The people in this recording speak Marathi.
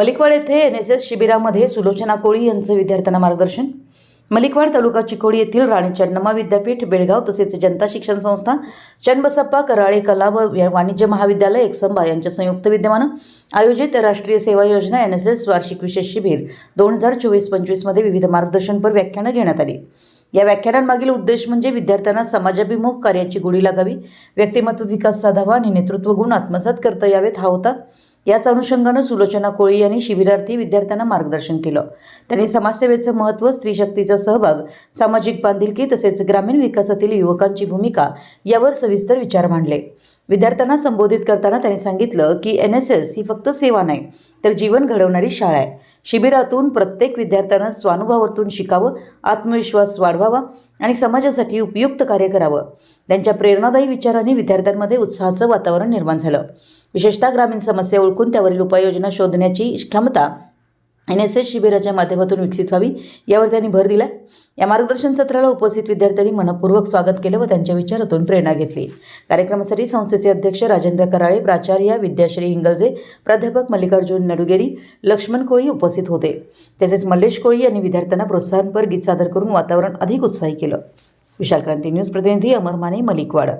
मलिकवाड येथे एन एस एस शिबिरामध्ये सुलोचना कोळी यांचं विद्यार्थ्यांना मार्गदर्शन. मलिकवाड तालुका चिकोडी येथील राणी चन्नम्मा विद्यापीठ बेळगाव तसेच जनता शिक्षण संस्था चन्बसप्पा कराळे कला व वाणिज्य महाविद्यालय एकसंबा यांच्या संयुक्त विद्यमानं आयोजित राष्ट्रीय सेवा योजना एन एस एस वार्षिक विशेष शिबिर दोन हजार चोवीस पंचवीसमध्ये विविध मार्गदर्शनपर व्याख्यानं घेण्यात आली. या व्याख्यानांमागील उद्देश म्हणजे विद्यार्थ्यांना समाजाभिमुख कार्याची गोडी लागावी व्यक्तिमत्व विकास साधावा आणि नेतृत्व गुण आत्मसात करता यावेत हा होता याच अनुषंगानं सुलोचना कोळी यांनी शिबिरार्थी विद्यार्थ्यांना मार्गदर्शन केलं. त्यांनी समाजसेवेचं महत्त्व स्त्रीशक्तीचा सहभाग सामाजिक बांधिलकी तसेच ग्रामीण विकासातील युवकांची भूमिका यावर सविस्तर विचार मांडले. विद्यार्थ्यांना संबोधित करताना त्यांनी सांगितलं की एन एस एस ही फक्त सेवा नाही तर जीवन घडवणारी शाळा आहे. शिबिरातून प्रत्येक विद्यार्थ्यानं स्वानुभवातून शिकावं आत्मविश्वास वाढवावा आणि समाजासाठी उपयुक्त कार्य करावं. त्यांच्या प्रेरणादायी विचारांनी विद्यार्थ्यांमध्ये उत्साहाचं वातावरण निर्माण झालं. विशेषतः ग्रामीण समस्या ओळखून त्यावरील उपाययोजना शोधण्याची क्षमता एन एस एस शिबिराच्या माध्यमातून विकसित व्हावी यावर त्यांनी भर दिला या मार्गदर्शन सत्राला उपस्थित विद्यार्थ्यांनी मनपूर्वक स्वागत केलं व त्यांच्या विचारातून प्रेरणा घेतली. कार्यक्रमासाठी संस्थेचे अध्यक्ष राजेंद्र कराळे प्राचार्य विद्याश्री हिंगलजे प्राध्यापक मल्लिकार्जुन नडुगेरी लक्ष्मण कोळी उपस्थित होते. तसेच मल्लेश कोळी यांनी विद्यार्थ्यांना प्रोत्साहनपर गीत सादर करून वातावरण अधिक उत्साही केलं. विशाल क्रांती न्यूज प्रतिनिधी अमर माने मलिकवाड.